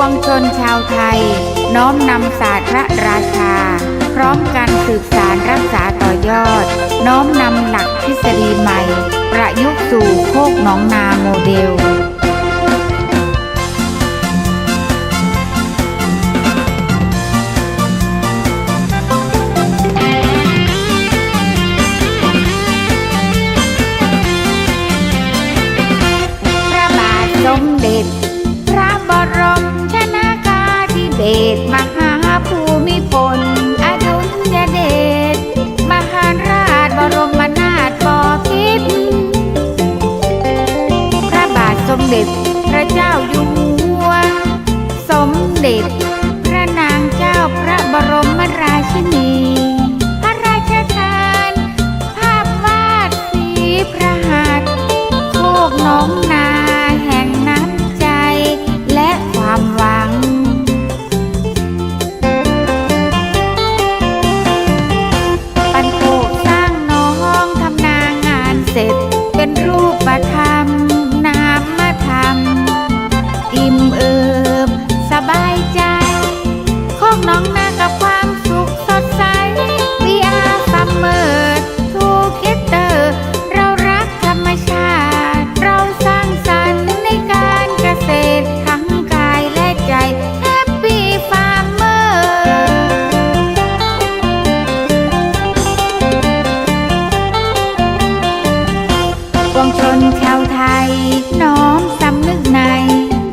วงชนชาวไทย น้อมนำศาสตร์พระราชา พร้อมกันสืบสารรักษาต่อยอด น้อมนำหลักทฤษฎีใหม่ ประยุกต์สู่โคกหนองนาโมเดล น้องน้ากับความสุขสดใส We are summer together เรารักธรรมชาติ เราสร้างสรรค์ในการเกษตรทั้งกายและใจ Happy Farmer ปวงชนชาวไทย น้อมสำนึกใน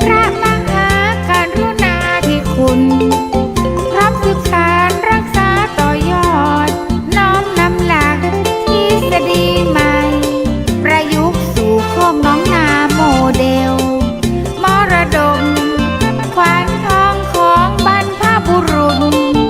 พระมหากรุณาธิคุณ うん。